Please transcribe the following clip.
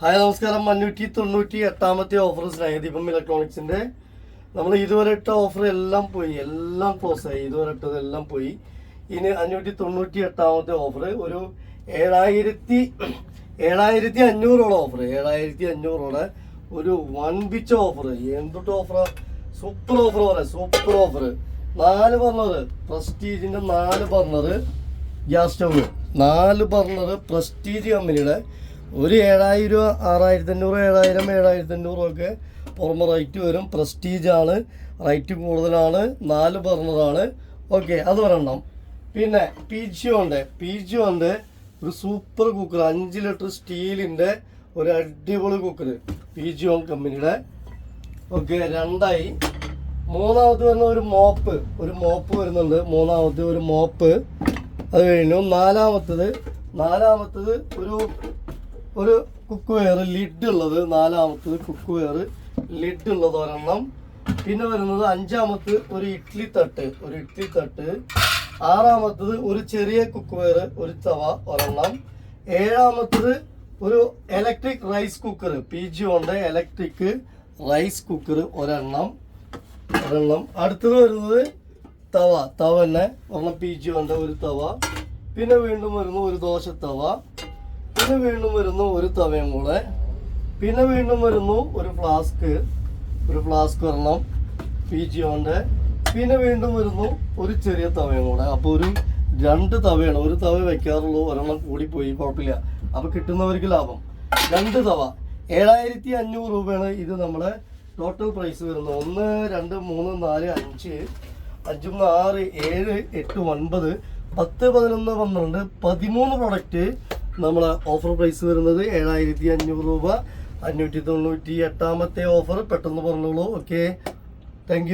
Hi നമസ്കാരം. അഞ്ഞൂറ്റി തൊണ്ണൂറ്റി എട്ടാമത്തെ ഓഫർ സ്നേഹദീപം ഇലക്ട്രോണിക്സിന്റെ നമ്മൾ ഇതുവരെ ഇട്ട ഓഫർ എല്ലാം പോയി. എല്ലാം ക്ലോസ് ആയി. ഇതുവരെ ഇട്ടതെല്ലാം പോയി. ഇനി അഞ്ഞൂറ്റി തൊണ്ണൂറ്റി എട്ടാമത്തെ ഓഫർ ഒരു ഏഴായിരത്തി ഏഴായിരത്തി അഞ്ഞൂറോളം ഓഫർ ഏഴായിരത്തി അഞ്ഞൂറോടെ ഒരു വൺ ബിച്ച് ഓഫർ എന്തൊട്ട് ഓഫറാ സൂപ്പർ ഓഫർ പറയാം സൂപ്പർ ഓഫർ നാല് ബർണർ പ്രസ്റ്റീജിന്റെ നാല് ബർണർ ഗ്യാസ് സ്റ്റവ്. നാല് ബർണർ പ്രസ്റ്റീജ് കമ്പനിയുടെ ഒരു ഏഴായിരം ആറായിരത്തി അഞ്ഞൂറ് ഏഴായിരം ഏഴായിരത്തി അഞ്ഞൂറൊക്കെ പുറമെ റേറ്റ് വരും. പ്രസ്റ്റീജ് ആണ്. റേറ്റ് കൂടുതലാണ്. നാല് ബർണറാണ് ഓക്കെ അത് ഒരെണ്ണം. പിന്നെ പി ജി ഉണ്ട്. പി ജി ഉണ്ട്. ഒരു സൂപ്പർ കുക്കർ അഞ്ച് ലിറ്റർ സ്റ്റീലിന്റെ ഒരു അടിപൊളി കുക്കർ പി ജി ഓൺ കമ്പനിയുടെ ഓക്കെ രണ്ടായി. മൂന്നാമത് വരുന്ന ഒരു മോപ്പ് ഒരു മോപ്പ് വരുന്നുണ്ട്. മൂന്നാമത്തെ ഒരു മോപ്പ് അത് കഴിഞ്ഞു. നാലാമത്തത് നാലാമത്തത് ഒരു ഒരു കുക്ക് വെയർ ലിഡ് ഉള്ളത് നാലാമത്തത് കുക്ക് വെയർ ലിഡ് ഉള്ളത് ഒരെണ്ണം. പിന്നെ വരുന്നത് അഞ്ചാമത്ത് ഒരു ഇഡ്ലി തട്ട് ഒരു ഇഡ്ലി തട്ട്. ആറാമത്തത് ഒരു ചെറിയ കുക്ക് വെയർ ഒരു തവ ഒരെണ്ണം. ഏഴാമത്തത് ഒരു electric rice cooker P G ഉണ്ട് ഇലക്ട്രിക് റൈസ് കുക്കർ ഒരെണ്ണം ഒരെണ്ണം. അടുത്തത് വരുന്നത് തവ തവ തന്നെ. ഒരെണ്ണം പി ജി ഉണ്ട് ഒരു തവ. പിന്നെ വീണ്ടും വരുന്നു ഒരു ദോശ തവ. പിന്നെ വീണ്ടും വരുന്നു ഒരു തവയും കൂടെ. പിന്നെ വീണ്ടും വരുന്നു ഒരു ഫ്ലാസ്ക് ഒരു ഫ്ലാസ്ക് ഒരെണ്ണം പി ഉണ്ട് പിന്നെ വീണ്ടും വരുന്നു ഒരു ചെറിയ തവയും കൂടെ. അപ്പോൾ ഒരു രണ്ട് തവയാണ്. ഒരു തവ വെക്കാറുള്ളൂ ഒരെണ്ണം കൂടിപ്പോയി കുഴപ്പമില്ല. അപ്പോൾ കിട്ടുന്നവർക്ക് ലാഭം. രണ്ട് തവ. ഏഴായിരത്തി അഞ്ഞൂറ് രൂപയാണ് ഇത് നമ്മുടെ ടോട്ടൽ പ്രൈസ് വരുന്നത്. ഒന്ന് രണ്ട് മൂന്ന് നാല് അഞ്ച് അഞ്ചൊന്ന് ആറ് ഏഴ് എട്ട് ഒൻപത് പത്ത് പതിനൊന്ന് പന്ത്രണ്ട് പതിമൂന്ന് പ്രൊഡക്റ്റ് നമ്മളെ ഓഫർ പ്രൈസ് വരുന്നത് ഏഴായിരത്തി അഞ്ഞൂറ് രൂപ. അഞ്ഞൂറ്റി തൊണ്ണൂറ്റി എട്ടാമത്തെ ഓഫർ പെട്ടെന്ന് പറഞ്ഞോളൂ ഓക്കെ താങ്ക്